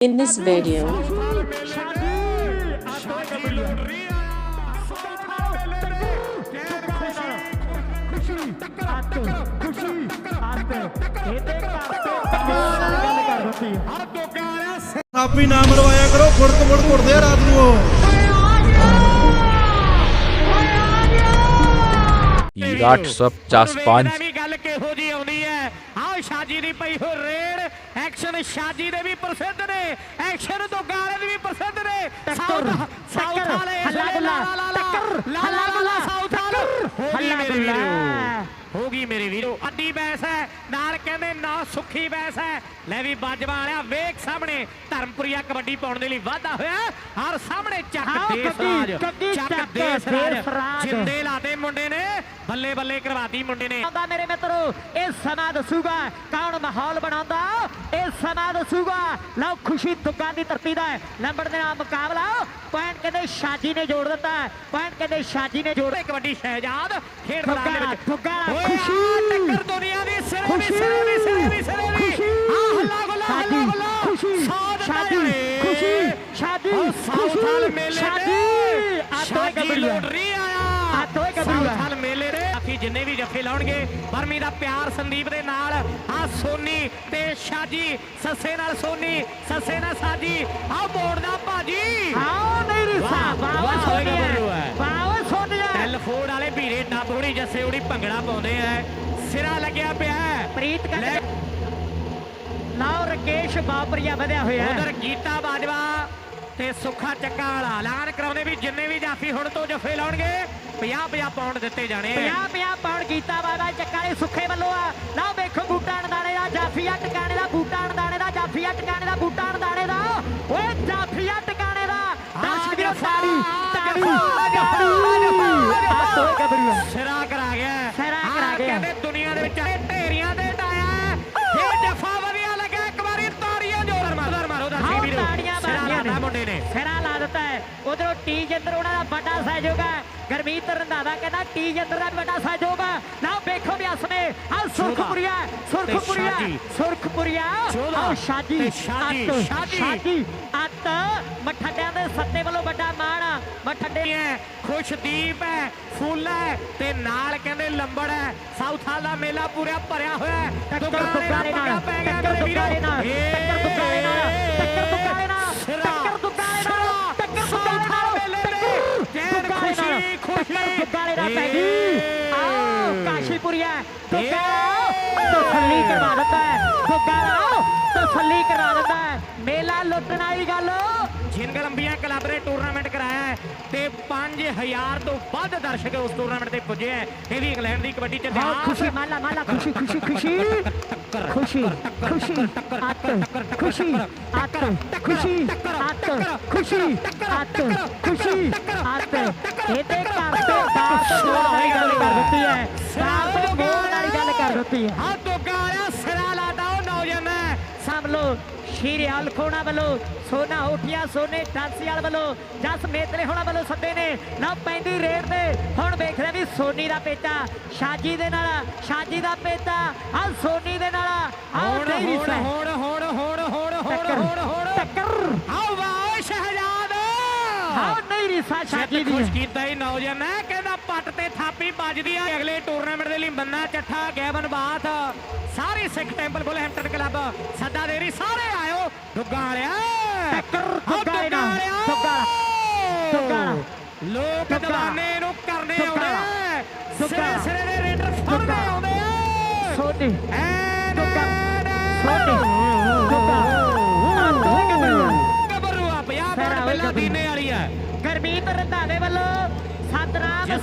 In this video, ਆਪੀ ਨਾ ਮਰਵਾਇਆ ਕਰੋ ਫੁੜਕ ਮੁੜ ਮੁੜਦੇ ਆ ਰਾਤ ਨੂੰ ਉਹ ਹੀਰਾ 855 ਵੀ ਗੱਲ ਕਿਹੋ ਜੀ ਆਉਂਦੀ ਹੈ। ਆਹ ਸ਼ਾਜੀ ਦੀ ਪਈ ਹੋ ਰੇਡ ਐਕਸ਼ਨ ਸ਼ਾਜੀ ਦੇ ਵੀ ਪ੍ਰਸਿੱਧ ਨੇ ਐਕਸ਼ਨ ਤੋਂ ਗਾਲੇ ਵੀ ਪ੍ਰਸਿੱਧ ਨੇ। ਸਾਊਥ ਸਾਊਥ ਵਾਲੇ ਹੱਲਾ ਗੁੱਲਾ, ਟੱਕਰ, ਹੱਲਾ ਗੁੱਲਾ ਸਾਊਥ ਵਾਲੇ। ਹੱਲਾ ਮੇਰੇ ਗੁੱਲਾ। ਵੀਰੋ। ਹੋ ਗਈ ਮੇਰੇ ਵੀਰੋ। ਅੱਡੀ ਬੈਸ ਹੈ। ਨਾਲ ਕਹਿੰਦੇ ਨਾ ਸੁੱਖੀ ਬੈਸ ਹੈ। ਲੈ ਵੀ ਬਾਜਵਾ ਵਾਲਿਆ ਵੇਖ ਸਾਹਮਣੇ। ਧਰਮਪੁਰੀਆ ਕਬੱਡੀ ਪਾਉਣ ਦੇ ਲਈ ਵਾਧਾ ਹੋਇਆ। ਹਰ ਸਾਹਮਣੇ ਚੱਕ ਆਓ ਦੇਸ ਕੱਢੀ, ਰਾਜ। ਕੱਢੀ ਚੱਕ ਚੱਕ ਦੇਸ ਦੇਸ ਰਾਜ। ਰਾਜ। ਜਿੰਦੇ ਲਾਦੇ ਮੁੰਡੇ ਨੇ ਬੱਲੇ ਬੱਲੇ ਕਰਵਾਤੀ ਮੁੰਡੇ ਨੇ। ਆਉਂਦਾ ਮੇਰੇ ਮਿੱਤਰੋ ਇਹ ਸਮਾਂ ਦੱਸੂਗਾ ਕੌਣ ਮਾਹੌਲ ਬਣਾਉਂਦਾ। ਇਹ ਸਮਾਂ ਦੱਸੂਗਾ ਲਓ ਖੁਸ਼ੀ ਦੁਕਾਨ ਦੀ ਧਰਤੀ ਦਾ ਲੰਬੜ ਦੇ ਨਾਲ ਮੁਕਾਬਲਾ ਪੁਆਇੰਟ ਕਹਿੰਦੇ ਸ਼ਾਜੀ ਨੇ ਜੋੜ ਦਿੱਤਾ ਪੁਆਇੰਟ ਕਹਿੰਦੇ ਸ਼ਾਜੀ ਨੇ ਜੋੜ ਕਬੱਡੀ ਸ਼ਹਿਜਾਦ ਖੇਡ ਮੈਦਾਨ ਦੇ ਵਿੱਚ। ਓਏ ਖੁਸ਼ੀ। ਟੱਕਰ ਦੁਨੀਆ ਦੀ ਸਿਰੇ ਦੀ। ਸਿਰੇ ਦੀ ਸਿਰੇ ਦੀ ਸਿਰੇ ਦੀ ਖੁਸ਼ੀ। ਆਹ ਹੱਲਾ ਗੁੱਲਾ ਹੱਲਾ ਸ਼ਾਦੀ, ਗੁੱਲਾ ਖੁਸ਼ੀ, ਸੌ ਦਿੰਦਾ ਸ਼ਾਦੀ, ਜਾਣੇ। ਖੁਸ਼ੀ, ਸ਼ਾਦੀ, ਉਹ ਸਾਊਥ ਖੁਸ਼ੀ, ਹਾਲ ਮੇਲੇ ਸ਼ਾਦੀ। ਤੇ ਆਹ ਦੋਏ ਸ਼ਾਦੀ ਗੱਭਰੂ ਆ। ਲੋਟਰੀ ਆਇਆ ਆਹ ਦੋਏ ਗੱਭਰੂ ਆ। ਸਾਊਥ ਹਾਲ ਮੇਲੇ ਦੇ ਕਾਫੀ ਜਿੰਨੇ ਵੀ ਜੱਫੇ ਲਾਉਣਗੇ ਬਰਮੀ ਦਾ ਪਿਆਰ ਸੰਦੀਪ ਦੇ ਨਾਲ। ਆ ਸੋਨੀ ਤੇ ਸ਼ਾਜੀ ਸੱਸੇ ਨਾਲ ਸੋਨੀ ਸੱਸੇ ਨਾਲ ਸਾਜੀ ਆ ਮੋੜਦਾ ਭਾਜੀ। ਆਓ ਨਹੀਂ ਰਿਸਾ ਬਾਵਾ ਸੋਨੀਆ। ਬਾਵਾ ਸੋਨੀਆ। ਟੈਲਫੋਰਡ ਵਾਲੇ ਵੀਰੇ ਡੱਬ ਹੋਣੀ ਜੱਸੇ ਹੋਣੀ ਭੰਗੜਾ ਪਾਉਂਦੇ ਐ ਸਿਰਾ ਲੱਗਿਆ ਪਿਆ। ਪ੍ਰੀਤ ਕਹਿੰਦੇ ਲਾਓ ਰਕੇਸ਼ ਬਾਪਰੀਆ ਵਧਿਆ ਹੋਇਆ। ਉਧਰ ਗੀਤਾ ਬਾਜਵਾ ਤੇ ਸੁੱਖਾ ਚੱਕਾ ਵਾਲਾ। ਐਲਾਨ ਕਰਾਉਂਦੇ ਵੀ ਜਿੰਨੇ ਵੀ ਜਾਫੀ ਹੁਣ ਤੋਂ ਜੱਫੇ ਲਾਉਣਗੇ 50 50 ਪਾਉਂਡ ਦਿੱਤੇ ਜਾਣੇ ਆ। 50 50 ਪਾਉਣ ਕੀਤਾ ਬਾਬਾ ਚੱਕਾ ਦੇ ਸੁੱਖੇ ਵੱਲੋਂ ਆ। ਲਓ ਵੇਖੋ ਬੂਟਾ ਅਣਦਾਣੇ ਦਾ ਜਾਫੀਆ ਟਿਕਾਣੇ ਦਾ ਬੂਟਾ ਅਣਦਾਣੇ ਦਾ ਜਾਫੀਆ ਟਿਕਾਣੇ ਦਾ ਬੂਟਾ ਅਣਦਾਣੇ ਦਾ। ਓਏ ਜਾਫੀਆ ਟਿਕਾਣੇ ਦਾ। ਸਿਰਾ ਕਰਾ ਗਿਆ। ਸਿਰਾ ਕਰਾ ਗਿਆ। ਕਹਿੰਦੇ ਦੁਨੀਆ ਦੇ ਵਿੱਚ ਇਹ ਢੇਰੀਆਂ ਦੇ ਟਾਇਆ ਇਹ ਜੱਫਾ ਵਧੀਆ ਲੱਗਾ। ਇੱਕ ਵਾਰੀ ਤਾੜੀਆਂ ਜੋਰ ਮਾਰੋ ਮਾਰੋ ਦਾ ਆਓ ਵੀਰੋ ਤਾੜੀਆਂ ਸਿਰਾ ਮਾਰਦੀਆਂ ਲਾਦਾ ਮੁੰਡੇ ਨੇ। ਸਿਰਾ ਲਾ ਦਿੱਤਾ ਹੈ। ਉਧਰੋਂ ਟੀ ਜੰਦਰ ਉਹਨਾਂ ਦਾ ਵੱਡਾ ਸਹਿਯੋਗ ਹੈ ਗਰਮੀਤ ਰੰਧਾਵਾ ਕਹਿੰਦਾ ਟੀ ਜੰਦਰ ਦਾ ਵੱਡਾ ਸਹਿਯੋਗ ਹੈ ਨਾ ਵੇਖੋ ਵੀ ਅਸਨੇ ਆ ਸੁਰਖਪੁਰੀਆ ਸੁਰਖਪੁਰੀਆ। ਸੁਰਖਪੁਰੀਆ। ਤੇ ਸ਼ਾਜੀ, ਅੱਤ। ਸ਼ਾਜੀ ਅੱਤ। ਮਠੱਡਿਆਂ ਦੇ ਸੱਤੇ ਵੱਲੋਂ ਵੱਡਾ ਮਾਣ ਆ। ਮਠੱਡੇ ਹੈ ਖੁਸ਼ਦੀਪ ਹੈ ਫੁੱਲ ਹੈ ਤੇ ਨਾਲ ਕਹਿੰਦੇ ਲੰਬੜ ਹੈ। ਸਾਊਥ ਹਾਲ ਦਾ ਮੇਲਾ ਪੂਰਾ ਭਰਿਆ ਹੋਇਆ ਹੈ। ਟੱਕਰ ਦੁਗਾਲੇ ਨਾਲ, ਟੱਕਰ। ਦੁਗਾਲੇ ਨਾਲ, ਕਾਸ਼ੀਪੁਰੀਆ ਏ, ਦੁਗਾਲਾ ਤਸੱਲੀ ਕਰਵਾ ਦਿੰਦਾ ਹੈ। ਦੁਗਾਲਾ ਤਸੱਲੀ ਕਰਵਾ ਦਿੰਦਾ ਹੈ। ਮੇਲਾ ਲੁੱਟਣ ਵਾਲੀ ਗੱਲ। ਜਿੰਗਲ ਅੰਬੀਆਂ ਕਲੱਬ ਨੇ ਟੂਰਨਾਮੈਂਟ ਕਰਾਇਆ ਹੈ ਤੇ 5000 ਤੋਂ ਵੱਧ ਦਰਸ਼ਕ ਉਸ ਟੂਰਨਾਮੈਂਟ ਤੇ ਪੁੱਜੇ ਹੈ। ਇਹ ਵੀ ਇੰਗਲੈਂਡ ਦੀ ਕਬੱਡੀ ਚ ਹਾਂ ਇਤਿਹਾਸ ਖੁਸ਼ੀ ਮਾਲਾ ਮਾਲਾ ਖੁਸ਼ੀ ਖੁਸ਼ੀ ਖੁਸ਼ੀ। ਖੁਸ਼ੀ ਖੁਸ਼ੀ ਅੱਤ ਖੁਸ਼ੀ ਅੱਤ ਖੁਸ਼ੀ ਅੱਤ ਖੁਸ਼ੀ ਅੱਤ ਖੁਸ਼ੀ ਅੱਤ ਇਹਦੇ ਘਰ ਤੋਂ ਤੋਂ ਬੋਲਣ ਵਾਲੀ ਗੱਲ ਕਰ ਦਿੱਤੀ ਹੈ। ਤੋਂ ਬੋਲਣ ਵਾਲੀ ਗੱਲ ਕਰ ਦਿੱਤੀ ਹੈ। ਆ ਦੁੱਗਾ ਸਭ ਲੋਕ ਸ਼ੀਰ ਹਲਖੋਣਾ ਵੱਲੋਂ ਸੋਨਾ ਹੋਠੀਆਂ ਸੋਨੇ ਟਾਂਸੀਵਾਲ ਵੱਲੋਂ ਜਸ ਮੇਤਲੇ ਹੋਣਾ ਵੱਲੋਂ ਸੱਦੇ ਨੇ। ਨਾ ਪੈਂਦੀ ਰੇਡ ਤੇ। ਹੁਣ ਵੇਖ ਰਹੇ ਵੀ ਸੋਨੀ ਦਾ ਪੇਚਾ ਸ਼ਾਜੀ ਦੇ ਨਾਲ ਸ਼ਾਜੀ ਦਾ ਪੇਚਾ ਆ ਸੋਨੀ ਦੇ ਨਾਲ। ਆ ਹੁਣ ਹੁਣ ਹੁਣ ਹੁਣ ਹੁਣ ਹੁਣ ਹੁਣ ਟੱਕਰ ਹੁਣ ਟੱਕਰ। ਆਓ ਵਾਹ ਸ਼ਹਿਜ਼ਾਦ! ਹਾਂ ਨਹੀਂ ਰਿਸਾ ਸ਼ਾਜੀ ਦੀ। ਖੁਸ਼ ਕੀਤਾ ਹੀ ਨੌਜਵਾਨ। ਹੈ ਕਹਿੰਦਾ ਪੱਟ ਤੇ ਥਾਪੀ ਵੱਜਦੀ ਆ ਅਗਲੇ ਟੂਰਨਾਮੈਂਟ ਦੇ ਲਈ ਬੰਨਾ ਚੱਠਾ ਗੈਵਨ ਬਾਥ ਸਾਰੇ ਸਿੱਖ ਟੈਂਪਲ ਬੁਲਹੈਂਪਟਨ ਕਲੱਬ ਸੱਦਾ ਦੇ ਰਹੀ ਸਾਰੇ ਆਇਓ ਦੁੱਗਾ ਵਾਲਿਆ ਨਾਲ, ਵਾਲਿਆ। ਦੁੱਗਾ ਵਾਲਾ। ਲੋਕ। ਦਵਾਨੇ ਨੂੰ ਕਰਨੇ ਆਉਂਦੇ। ਸਿਰੇ ਸਿਰੇ ਦੇ ਰੇਡਰ ਫੜਨੇ। ਆਉਂਦੇ ਆ ਸੋਨੀ ਦੁੱਗਾ ਆ ਦੋਏ ਗੱਭਰੂ ਆ। ਗੱਭਰੂ ਆ 50 ਫੇਰ ਆਓ ਪਹਿਲਾਂ। ਦੀਨੇ ਵਾਲੀ ਆ ਗਰਮੀਤ ਰੰਧਾਵੇ ਵੱਲੋਂ ਸਤਨਾਮ